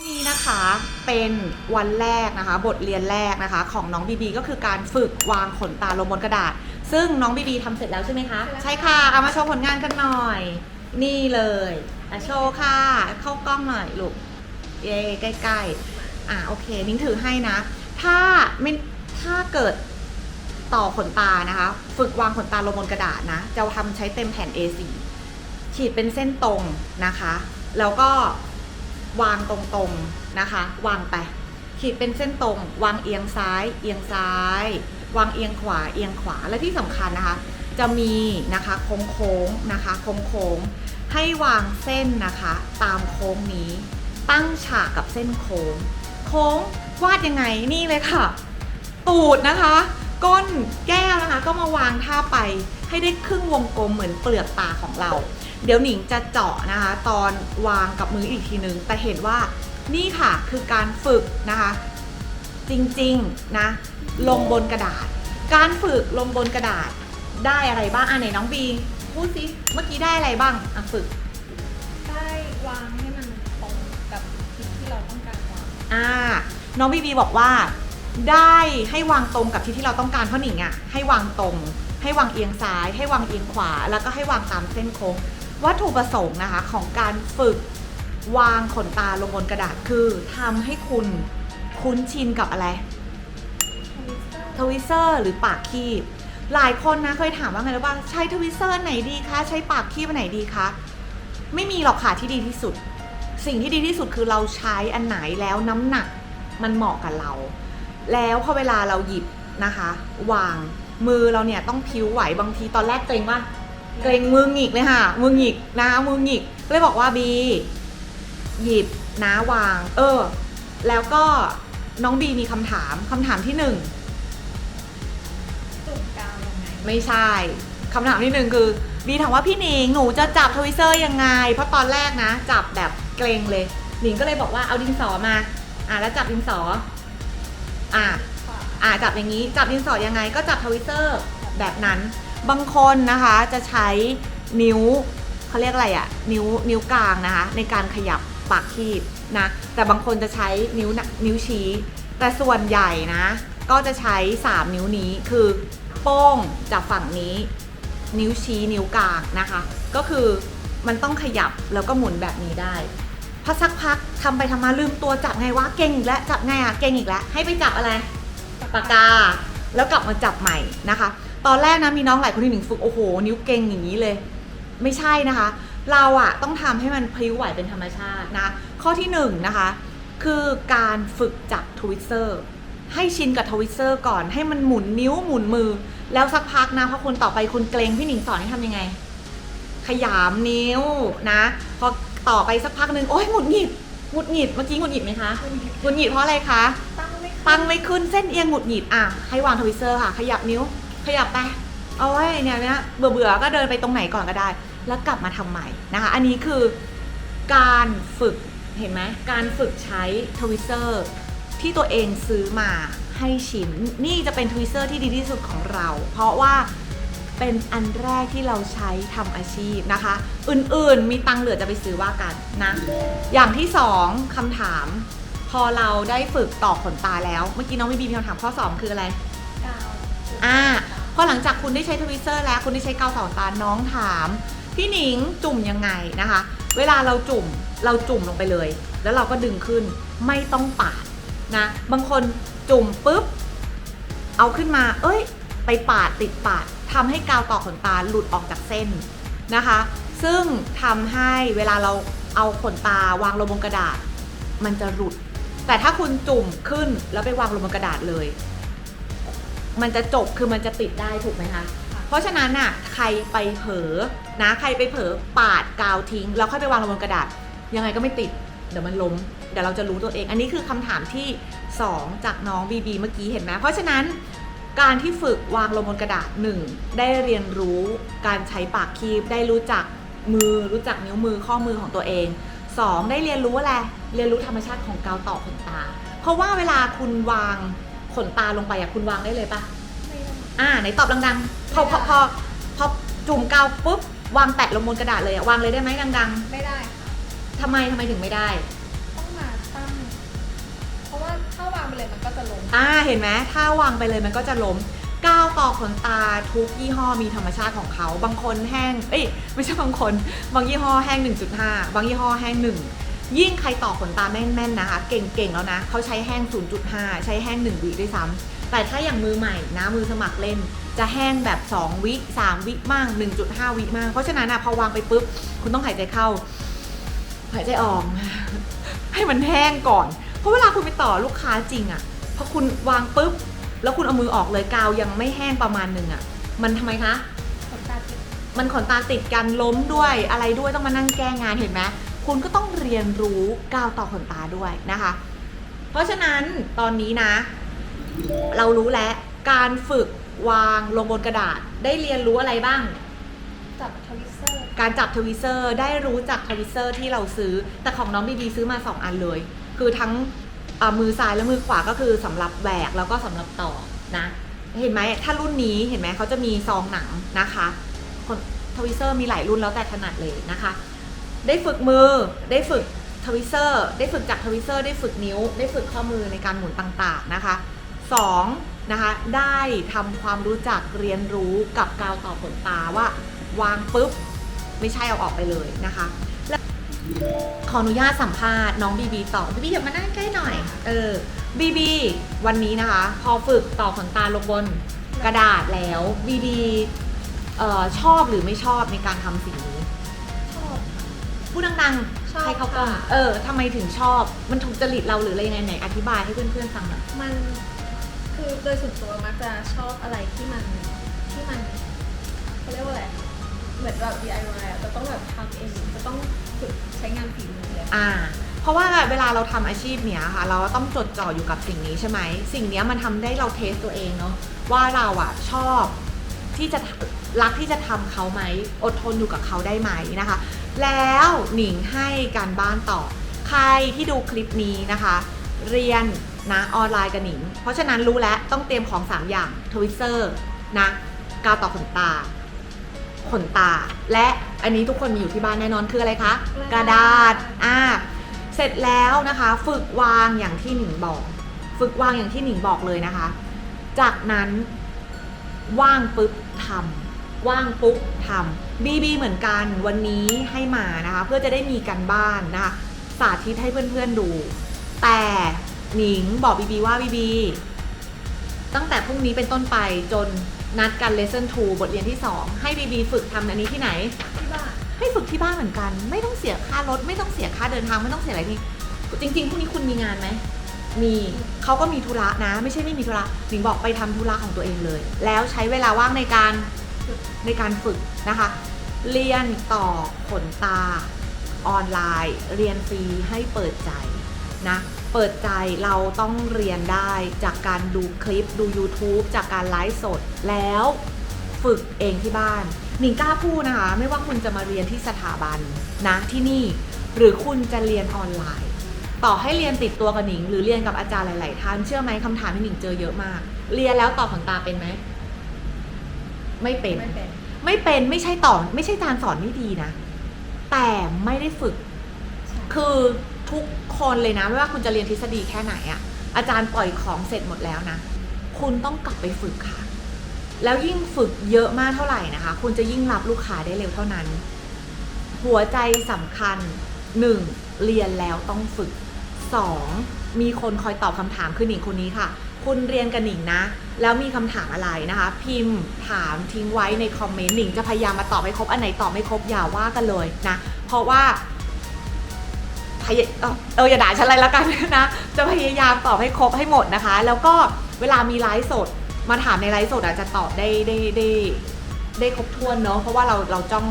นี่นะคะเป็นวันแรกนะคะบทเรียนแรกนะคะ ของน้องบีบีก็คือการฝึกวางขนตาลงบนกระดาษ ซึ่งน้องบีบีทำเสร็จแล้วใช่ไหมคะ ใช่แล้วใช่ค่ะ เอามาโชว์ผลงานกันหน่อย นี่เลยอะโชว์ค่ะ เข้ากล้องหน่อยลูก เย้ใกล้ๆ อะโอเคนิ้งถือให้นะ ถ้าไม่ถ้าเกิดต่อขนตานะคะ ฝึกวางขนตาลงบนกระดาษนะ จะทำใช้เต็มแผ่น A4 ขีดเป็นเส้นตรงนะคะ แล้วก็ วางตรงๆนะคะ วางไป ขีดเป็นเส้นตรง วางเอียงซ้าย เอียงซ้าย วางเอียงขวา เอียงขวา และที่สำคัญนะคะ จะมีนะคะโค้งๆนะคะโค้งๆให้วางเส้นนะคะ ตามโค้งนี้ ตั้งฉากกับเส้นโค้ง โค้งวาดยังไงนี่เลยค่ะ ตูดนะคะ ก้นแก้วนะคะ ก็มาวางท่าไปให้ได้ครึ่งวงกลมเหมือนเปลือกตาของเรา เดี๋ยวหนิงจะเจาะนะคะ ตอนวางกับมืออีกทีนึง แต่เห็นว่านี่ค่ะคือการฝึกนะคะ จริงๆนะลงบนกระดาษ การฝึกลงบนกระดาษได้อะไรบ้างอะไหนน้องบีพูดสิเมื่อกี้ได้อะไรบ้างอะฝึก ได้วางให้มันตรงกับทิศที่เราต้องการวางอ่าน้องบีบีบอกว่า ได้ให้วางตรงกับที่ที่เราต้องการเพราะหนิงอะให้วางตรง ให้วางเอียงซ้าย ให้วางเอียงขวา แล้วก็ให้วางตามเส้นโค้ง วัตถุประสงค์นะคะของการฝึกวางขนตาลงบนกระดาษคือทำให้คุณคุ้นชินกับอะไรทวิเซอร์หรือปากคีบ หลายคนนะเคยถามว่าไงรู้ป่ะใช้ทวิเซอร์อันไหนดีคะใช้ปากคีบอันไหนดีคะไม่มีหรอกค่ะที่ดีที่สุด สิ่งที่ดีที่สุดคือเราใช้อันไหนแล้วน้ำหนักมันเหมาะกับเรา แล้วพอเวลาเราหยิบนะคะ วางมือเราเนี่ยต้องพิ้วไหวบางทีตอนแรกเกรงว่า เกรงมือหงิกเลยค่ะ มือหงิกนะมือหงิกก็เลยบอกว่าบีหยิบนะวาง เออ แล้วก็น้องบีมีคำถามคำถามที่หนึ่งจุดกาวยังไงไม่ใช่คำถามที่หนึ่งคือ บีถามว่าพี่หนิงหนูจะจับทวิสเซอร์ยังไง เพราะตอนแรกนะ จับแบบเกรงเลยหนิงก็เลยบอกว่าเอาดินสอมา อะแล้วจับดินสอ อะอะจับอย่างนี้ จับดินสอยังไงก็จับทวิสเซอร์แบบนั้น บางคนนะคะจะใช้นิ้วเขาเรียกอะไรอะนิ้วนิ้วกลางนะคะในการขยับปากคีบนะแต่บางคนจะใช้นิ้วนิ้วชี้ แต่ส่วนใหญ่นะ ก็จะใช้ 3 นิ้วนี้คือโป้งจากฝั่งนี้ นิ้วชี้นิ้วกลางนะคะ ก็คือมันต้องขยับแล้วก็หมุนแบบนี้ได้พอสักพักทำไปทำมาลืมตัวจับไงวะเก่งอีกแล้วจับไงอะเก่งอีกแล้วให้ไปจับอะไรปากกา แล้วกลับมาจับใหม่นะคะ ตอนแรกนะมีน้องหลายคนที่หนึ่งฝึกโอ้โห นิ้วเก่งอย่างนี้เลย ไม่ใช่นะคะ เราอะต้องทำให้มันพลิ้วไหวเป็นธรรมชาตินะข้อที่หนึ่งนะคะคือการฝึกจับทวิสเซอร์ให้ชินกับทวิสเซอร์ก่อนให้มันหมุนนิ้วหมุนมือ แล้วสักพักนะพอคนต่อไปคุณเกรงพี่หนิงสอนให้ทำยังไง ขยามนิ้วนะ พอต่อไปสักพักหนึ่งโอ๊ยหงุดหงิดหงุดหงิดเมื่อกี้หงุดหงิดไหมคะหงุดหงิดเพราะอะไรคะตั้งไม่ขึ้นตั้งไม่ขึ้นเส้นเอียงหงุดหงิดอะให้วางทวิสเซอร์ค่ะ ขยับนิ้ว ขยับไปเอาไว้เนี่ยเนี่ยเบื่อเบื่อๆก็เดินไปตรงไหนก่อนก็ได้ แล้วกลับมาทำใหม่นะคะ อันนี้คือการฝึกเห็นไหมการฝึกใช้ทวิสเซอร์ที่ตัวเองซื้อมาให้ชินนี่จะเป็นทวิสเซอร์ที่ดีที่สุดของเรา เพราะว่าเป็นอันแรกที่เราใช้ทำอาชีพนะคะ อื่นๆมีตังค์เหลือจะไปซื้อว่ากันนะ อย่างที่สองคำถาม พอเราได้ฝึกต่อขนตาแล้ว เมื่อกี้น้องบีบีมีคำถามข้อ 2 คืออะไรกาวจุดอ่า พอหลังจากคุณได้ใช้ทวิสเซอร์แล้วคุณได้ใช้กาวสอตาน้องถามพี่หนิงจุ่มยังไงนะคะ เวลาเราจุ่มเราจุ่มลงไปเลย แล้วเราก็ดึงขึ้นไม่ต้องปาดนะบางคนจุ่มปุ๊บเอาขึ้นมา เอ้ย ไปปาดติดปาดทำให้กาวต่อขนตาหลุดออกจากเส้นนะคะ ซึ่งทำให้เวลาเราเอาขนตาวางลงบนกระดาษ มันจะหลุด แต่ถ้าคุณจุ่มขึ้นแล้วไปวางลงบนกระดาษเลย มันจะจบคือมันจะติดได้ถูกไหมคะ เพราะฉะนั้นน่ะใครไปเผลอนะใครไปเผลอปาดกาวทิ้ง แล้วค่อยไปวางลงบนกระดาษ ยังไงก็ไม่ติด เดี๋ยวมันล้มเดี๋ยวเราจะรู้ตัวเอง อันนี้คือคำถามที่ 2 จากน้องบีบีเมื่อกี้เห็นไหมเพราะฉะนั้นการที่ฝึกวางลงบนกระดาษ 1 ได้เรียนรู้การใช้ปากคีบได้รู้จักมือรู้จักนิ้วมือข้อมือของตัวเอง 2 ได้เรียนรู้อะไรเรียนรู้ธรรมชาติของกาวต่อขนตา เพราะว่าเวลาคุณวาง ขนตาลงไปอะคุณวางได้เลยปะไม่ต้องอ่าไหนตอบดังๆ พอพอพอพอจุ่มกาวปุ๊บวางแปะลงบนกระดาษเลยอะวางเลยได้ไหมดังไม่ได้ค่ะๆทำไมทำไมถึงไม่ได้ ต้องมาตั้งเลยมันก็จะลงอ่าเห็นไหมถ้าวางไปเลยมันก็จะล้มก้าวต่อขนตาทุกยี่ห้อมีธรรมชาติของเขา บางคนแห้ง เอ้ยไม่ใช่บางคน บางยี่ห้อแห้ง 1.5 บางยี่ห้อแห้ง1 ยิ่งใครต่อขนตาแม่นๆนะคะ เก่งๆแล้วนะเขาใช้แห้ง 0.5 ใช้แห้ง 1 วิด้วยซ้ำแต่ถ้าอย่างมือใหม่นะมือสมัครเล่น จะแห้งแบบ 2 วิ 3 วิมั่ง1.5 วิมั่งเพราะฉะนั้นอะพอวางไปปุ๊บ คุณต้องหายใจเข้า หายใจออก ให้มันแห้งก่อน เพราะเวลาคุณไปต่อลูกค้าจริงอะพอคุณวางปุ๊บ แล้วคุณเอามือออกเลยกาวยังไม่แห้งประมาณหนึ่งอะมันทำไมคะขนตาติดมันขนตาติดกันล้มด้วยอะไรด้วยต้องมานั่งแก้งานเห็นไหม คุณก็ต้องเรียนรู้กาวต่อขนตาด้วยนะคะ เพราะฉะนั้นตอนนี้นะ เรารู้แล้วการฝึกวางลงบนกระดาษได้เรียนรู้อะไรบ้าง จับทวิสเซอร์ การจับทวิเซอร์ได้รู้จักทวิเซอร์ที่เราซื้อ แต่ของน้องบีบีซื้อมา 2 อันเลย คือทั้งอ่ามือซ้ายและมือขวาก็คือสำหรับแหวกแล้วก็สำหรับต่อนะ เห็นไหมถ้ารุ่นนี้เห็นไหมเขาจะมีซองหนังนะคะคนทวิเซอร์มีหลายรุ่นแล้วแต่ถนัดเลยนะคะ ได้ฝึกมือ ได้ฝึกทวิเซอร์ ได้ฝึกจากทวิเซอร์ ได้ฝึกนิ้ว ได้ฝึกข้อมือในการหมุนต่างๆนะคะสองนะคะ ได้ทำความรู้จักเรียนรู้กับกาวต่อขนตาว่าวางปุ๊บ ไม่ใช่เอาออกไปเลยนะคะขออนุญาตสัมภาษณ์น้องบีบีต่อบีบีเดี๋ยวมานั่งใกล้หน่อย เออบีบีวันนี้นะคะ พอฝึกต่อขนตาลงบนกระดาษแล้วบีบีชอบหรือไม่ชอบในการทำสิ่งนี้ พูดดังชอบๆให้เขากล้องค่ะ เออทำไมถึงชอบ มันถูกจริตเราหรืออะไรยังไงไหนอธิบายให้เพื่อนๆฟังหน่อย มันคือโดยส่วนตัวมักจะชอบอะไรที่มันที่มันเขาเรียกว่าอะไรเหมือนแบบ DIY อะจะต้องแบบทำเองจะต้องฝึกใช้งานฝีมือเลย อ่า เพราะว่าเวลาเราทำอาชีพเนี้ยค่ะ เราต้องจดจ่ออยู่กับสิ่งนี้ใช่ไหม สิ่งเนี้ยมันทำได้เราเทสตัวเองเนาะว่าเราอะชอบที่จะรักที่จะทำเขาไหมอดทนอยู่กับเขาได้ไหมนะคะ แล้วหนิงให้การบ้านต่อ ใครที่ดูคลิปนี้นะคะ เรียนนะออนไลน์กับหนิง เพราะฉะนั้นรู้แล้วต้องเตรียมของ 3 อย่างทวิเซอร์นะกาวต่อขนตา ขนตา และอันนี้ทุกคนมีอยู่ที่บ้านแน่นอนคืออะไรคะ กระดาษอ่าเสร็จแล้วนะคะ ฝึกวางอย่างที่หนิงบอก ฝึกวางอย่างที่หนิงบอกเลยนะคะ จากนั้นว่างปุ๊บทำ ว่างปุ๊บทำบีบีเหมือนกันวันนี้ให้มานะคะ เพื่อจะได้มีกันบ้านนะคะสาธิตให้เพื่อนๆดู แต่หนิงบอกบีบีว่าบีบีตั้งแต่พรุ่งนี้เป็นต้นไปจนนัดกัน lesson 2 บทเรียนที่ 2 ให้บีบีฝึกทำอันนี้ที่ไหนที่บ้านให้ฝึกที่บ้านเหมือนกัน ไม่ต้องเสียค่ารถ ไม่ต้องเสียค่าเดินทางไม่ต้องเสียอะไรนี่จริงๆพรุ่งนี้คุณมีงานไหมมีเขาก็มีธุระนะ ไม่ใช่ไม่มีธุระหนิงบอกไปทำธุระของตัวเองเลย แล้วใช้เวลาว่างในการ ในการฝึกนะคะ เรียนต่อขนตาออนไลน์ เรียนฟรีให้เปิดใจนะเปิดใจเราต้องเรียนได้จากการดูคลิปดู YouTube จากการไลฟ์สดแล้วฝึกเองที่บ้านหนิงกล้าพูดนะคะไม่ว่าคุณจะมาเรียนที่สถาบันนะที่นี่หรือคุณจะเรียนออนไลน์ ต่อให้เรียนติดตัวกับหนิง หรือเรียนกับอาจารย์หลาย ๆ ท่านเชื่อไหมคำถามที่หนิงเจอเยอะมาก เรียนแล้วต่อขนตาเป็นไหม ไม่เป็น ไม่เป็น ไม่เป็นไม่ใช่ต่อไม่ใช่การสอนไม่ดีนะ แต่ไม่ได้ฝึก คือทุกคนเลยนะไม่ว่าคุณจะเรียนทฤษฎีแค่ไหนอะอาจารย์ปล่อยของเสร็จหมดแล้วนะ คุณต้องกลับไปฝึกค่ะ แล้วยิ่งฝึกเยอะมากเท่าไหร่นะคะ คุณจะยิ่งรับลูกค้าได้เร็วเท่านั้น หัวใจสำคัญ 1. เรียนแล้วต้องฝึก 2. มีคนคอยตอบคำถามคือหนิงคนนี้ค่ะ คุณเรียนกับหนิงนะ แล้วมีคำถามอะไรนะคะ พิมพ์ถามทิ้งไว้ในคอมเมนต์หนิงจะพยายามมาตอบให้ครบอันไหนตอบไม่ครบอย่าว่ากันเลยนะ เพราะว่าพยเออเอออย่าด่าฉันอะไรแล้วกันนะ จะพยายามตอบให้ครบให้หมดนะคะ แล้วก็เวลามีไลฟ์สด มาถามในไลฟ์สดอาจจะตอบได้ได้ได้ได้ครบถ้วนเนาะเพราะว่าเราเราจ้อง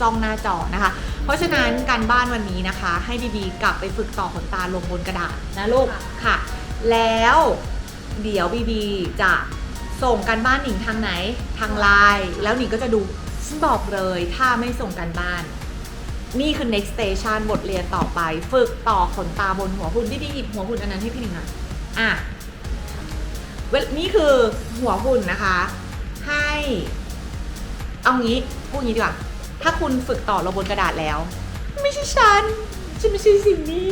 จ้องหน้าจอนะคะ เพราะฉะนั้นการบ้านวันนี้นะคะ ให้บีบีกลับไปฝึกต่อขนตาลงบนกระดาษนะลูกค่ะ แล้ว เดี๋ยวบีบีจะส่งการบ้านหนิงทางไหนทางไลน์แล้วหนิงก็จะดูฉันบอกเลยถ้าไม่ส่งการบ้าน นี่คือ next station บทเรียนต่อไป ฝึกต่อขนตาบนหัวหุ่นที่ดีหยิบหัวหุ่นอันนั้นให้พี่หนิงหน่อยอะเวลนี่คือหัวหุ่นนะคะ ให้เอางี้พูดงี้ดีกว่า ถ้าคุณฝึกต่อลงบนกระดาษแล้ว ไม่ใช่ฉันฉันไม่ใช่สิ่งนี้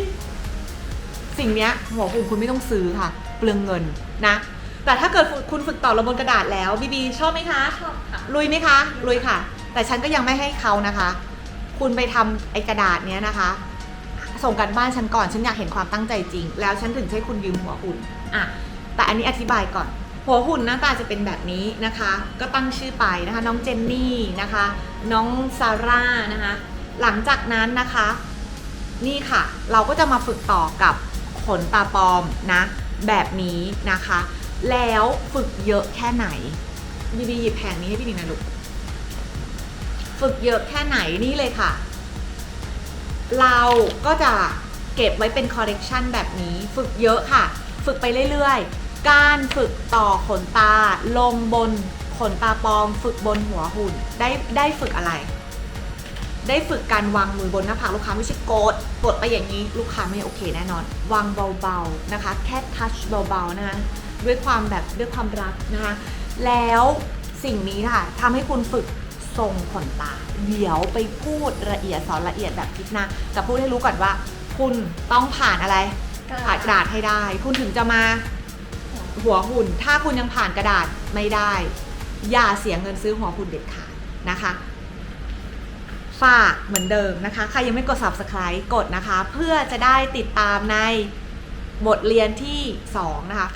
สิ่งเนี้ยหัวหุ่นคุณไม่ต้องซื้อค่ะเปลืองเงินนะ แต่ถ้าเกิดคุณฝึกต่อลงบนกระดาษแล้วบีบีชอบไหมคะ ชอบค่ะ ลุยไหมคะ ลุยค่ะ แต่ฉันก็ยังไม่ให้เขานะคะ คุณไปทำไอ้กระดาษเนี้ยนะคะ ส่งกันบ้านฉันก่อน ฉันอยากเห็นความตั้งใจจริง แล้วฉันถึงจะให้คุณยืมหัวหุ่นอะแต่อันนี้อธิบายก่อน หัวหุ่นหน้าตาจะเป็นแบบนี้นะคะ ก็ตั้งชื่อไปนะคะ น้องเจนนี่นะคะ น้องซาร่านะคะ หลังจากนั้นนะคะ นี่ค่ะ เราก็จะมาฝึกต่อกับขนตาปลอมนะ แบบนี้นะคะ แล้วฝึกเยอะแค่ไหนบีบีหยิบแผงนี้ให้พี่หนิงน่อยลูกฝึกเยอะแค่ไหนนี่เลยค่ะ เราก็จะเก็บไว้เป็นคอ l เลกชันแบบนี้ ฝึกเยอะค่ะ ฝึกไปเรื่อยๆ การฝึกต่อขนตา ลงบนขนตาปลอม ฝึกบนหัวหุ่น ได้ได้ฝึกอะไร ได้ฝึกการวางมือบนหน้าผากลูกค้าไม่ใช่กดกดไปอย่างนี้ลูกค้าไม่โอเคแน่นอน วางเบาๆนะคะ แค่ทัชเบาๆนะคะด้วยความแบบด้วยความรักนะคะแล้วสิ่งนี้ค่ะทำให้คุณฝึกทรงขนตา เดี๋ยวไปพูดละเอียดสอนละเอียดแบบคลิปหน้าจะพูดให้รู้ก่อนว่า คุณต้องผ่านอะไร ผ่านกระดาษให้ได้ คุณถึงจะมาหัวหุ่น ถ้าคุณยังผ่านกระดาษไม่ได้ อย่าเสียเงินซื้อหัวหุ่นเด็ดขาดนะคะ ฝากเหมือนเดิมนะคะ ใครยังไม่กด subscribe กดนะคะ เพื่อจะได้ติดตามในบทเรียนที่ 2 นะคะ